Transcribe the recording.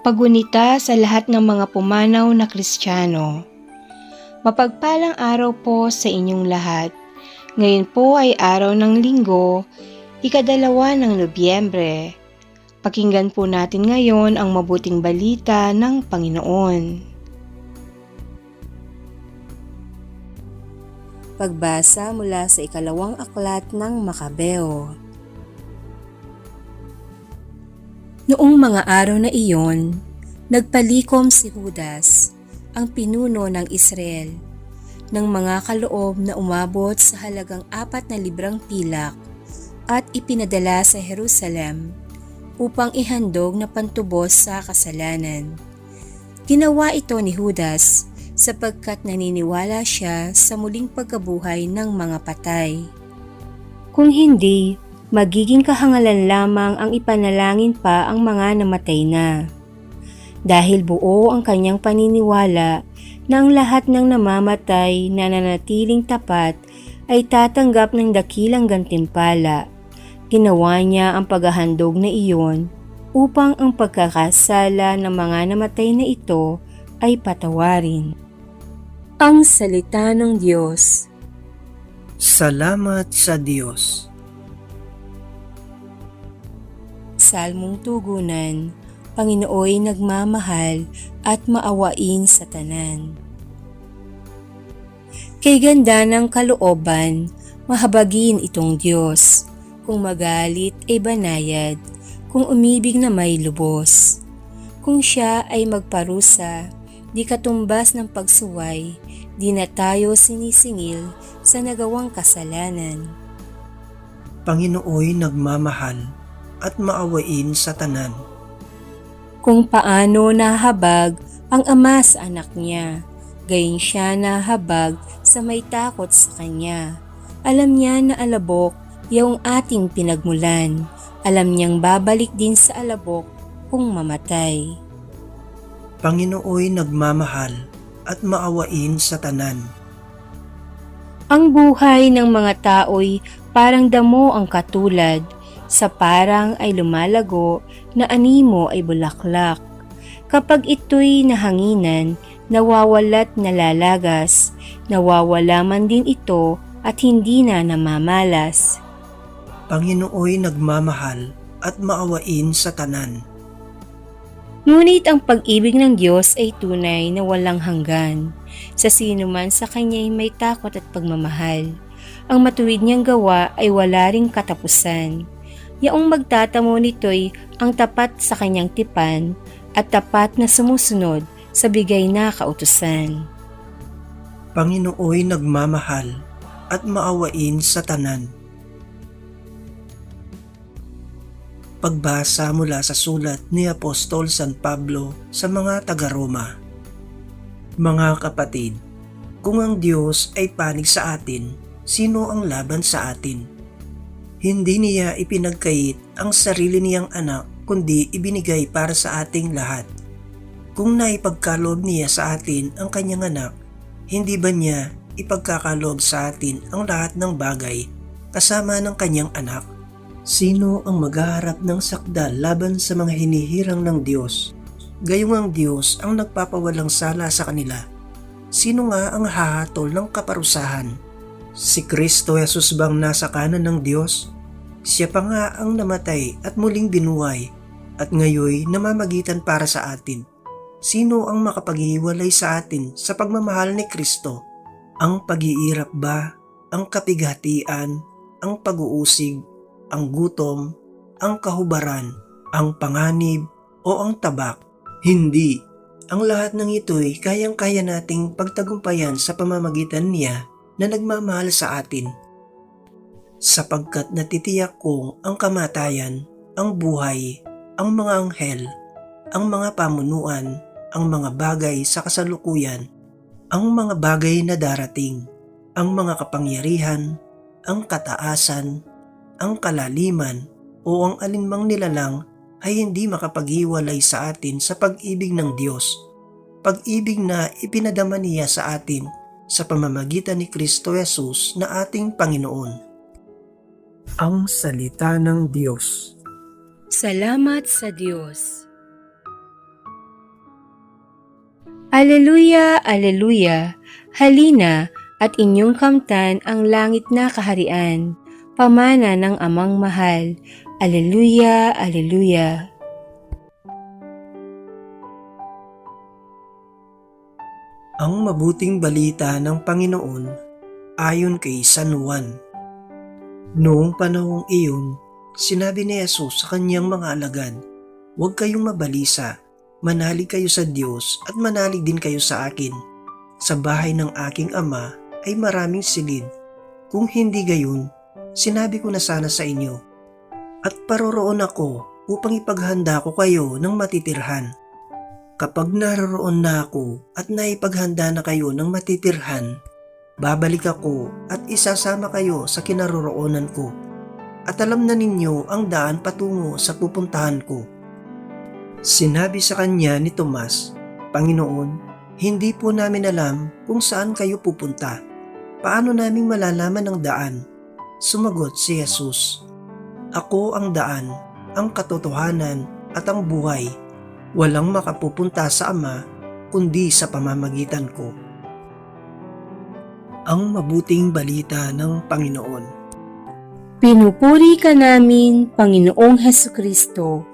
Pagunita sa lahat ng mga pumanaw na Kristiyano. Mapagpalang araw po sa inyong lahat. Ngayon po ay araw ng linggo, ikadalawa ng Nobyembre. Pakinggan po natin ngayon ang mabuting balita ng Panginoon. Pagbasa mula sa ikalawang aklat ng Makabeo. Noong mga araw na iyon, nagpalikom si Judas, ang pinuno ng Israel, ng mga kaloob na umabot sa halagang apat na librang pilak at ipinadala sa Jerusalem upang ihandog na pantubos sa kasalanan. Ginawa ito ni Judas sapagkat naniniwala siya sa muling pagkabuhay ng mga patay. Kung hindi, magiging kahangalan lamang ang ipanalangin pa ang mga namatay na. Dahil buo ang kanyang paniniwala na ang lahat ng namamatay na nanatiling tapat ay tatanggap ng dakilang gantimpala. Ginawa niya ang paghahandog na iyon upang ang pagkakasala ng mga namatay na ito ay patawarin. Ang Salita ng Diyos Salamat sa Diyos. Salmong Tugunan, Panginooy nagmamahal at maawain sa tanan. Kay ganda ng kalooban, mahabagin itong Diyos. Kung magalit ay banayad, kung umibig na may lubos. Kung siya ay magparusa, di katumbas ng pagsuway, di na tayo sinisingil sa nagawang kasalanan. Panginooy nagmamahal at maawain sa tanan. kung paano nahabag ang ama sa anak niya. Gayon siya nahabag sa may takot sa kanya. Alam niya na alabok yung ating pinagmulan. Alam niyang babalik din sa alabok kung mamatay. Panginooy nagmamahal at maawain sa tanan. Ang buhay ng mga tao'y parang damo ang katulad, sa parang ay lumalago na animo ay bulaklak. Kapag ito'y nahanginan, nawawalat nalalagas, nawawala man din ito at hindi na namamalas. Panginooy nagmamahal at maawain sa tanan. Ngunit ang pag-ibig ng Diyos ay tunay na walang hanggan. Sa sino man sa Kanya'y may takot at pagmamahal. Ang matuwid niyang gawa ay wala ring katapusan. Yaong magtatamo nito'y ang tapat sa kanyang tipan at tapat na sumusunod sa bigay na kautusan. Panginooy nagmamahal at maawain sa tanan. Pagbasa mula sa sulat ni Apostol San Pablo sa mga taga-Roma. Mga kapatid, kung ang Diyos ay panig sa atin, sino ang laban sa atin? Hindi niya ipinagkait ang sarili niyang anak kundi ibinigay para sa ating lahat. Kung naipagkaloob niya sa atin ang kanyang anak, hindi ba niya ipagkakaloob sa atin ang lahat ng bagay kasama ng kanyang anak? Sino ang maghaharap ng sakdal laban sa mga hinihirang ng Diyos? Gayong ang Diyos ang nagpapawalang sala sa kanila. Sino nga ang hahatol ng kaparusahan? Si Kristo Jesus bang nasa kanan ng Diyos? Siya pa nga ang namatay at muling binuhay at ngayoy namamagitan para sa atin. Sino ang makapaghiwalay sa atin sa pagmamahal ni Kristo? Ang pag-iirap ba? Ang kapighatian? Ang pag-uusig? Ang gutom? Ang kahubaran? Ang panganib? O ang tabak? Hindi. Ang lahat ng ito'y kayang-kaya nating pagtagumpayan sa pamamagitan niya na nagmamahal sa atin. Sapagkat natitiyak kong ang kamatayan, ang buhay, ang mga anghel, ang mga pamunuan, ang mga bagay sa kasalukuyan, ang mga bagay na darating, ang mga kapangyarihan, ang kataasan, ang kalaliman, o ang alinmang nilalang ay hindi makapaghiwalay sa atin sa pag-ibig ng Diyos. Pag-ibig na ipinadama niya sa atin sa pamamagitan ni Kristo Jesus na ating Panginoon. Ang Salita ng Diyos Salamat sa Diyos. Aleluya, aleluya, halina at inyong kamtan ang langit na kaharian, pamana ng amang mahal. Aleluya, aleluya. Ang mabuting balita ng Panginoon ayon kay San Juan. Noong panahong iyon, sinabi ni Jesus sa kanyang mga alagad, Huwag kayong mabalisa, manalig kayo sa Diyos at manalig din kayo sa akin. Sa bahay ng aking ama ay maraming silid. Kung hindi gayon, sinabi ko na sana sa inyo. At paroroon ako upang ipaghanda ko kayo ng matitirhan. Kapag naroroon na ako at naipaghanda na kayo ng matitirhan, babalik ako at isasama kayo sa kinaroroonan ko. At alam na ninyo ang daan patungo sa pupuntahan ko. Sinabi sa kanya ni Tomas, Panginoon, hindi po namin alam kung saan kayo pupunta. Paano naming malalaman ang daan? Sumagot si Jesus, Ako ang daan, ang katotohanan at ang buhay. Walang makapupunta sa Ama kundi sa pamamagitan ko. Ang mabuting balita ng Panginoon. Pinupuri ka namin, Panginoong Heso Kristo.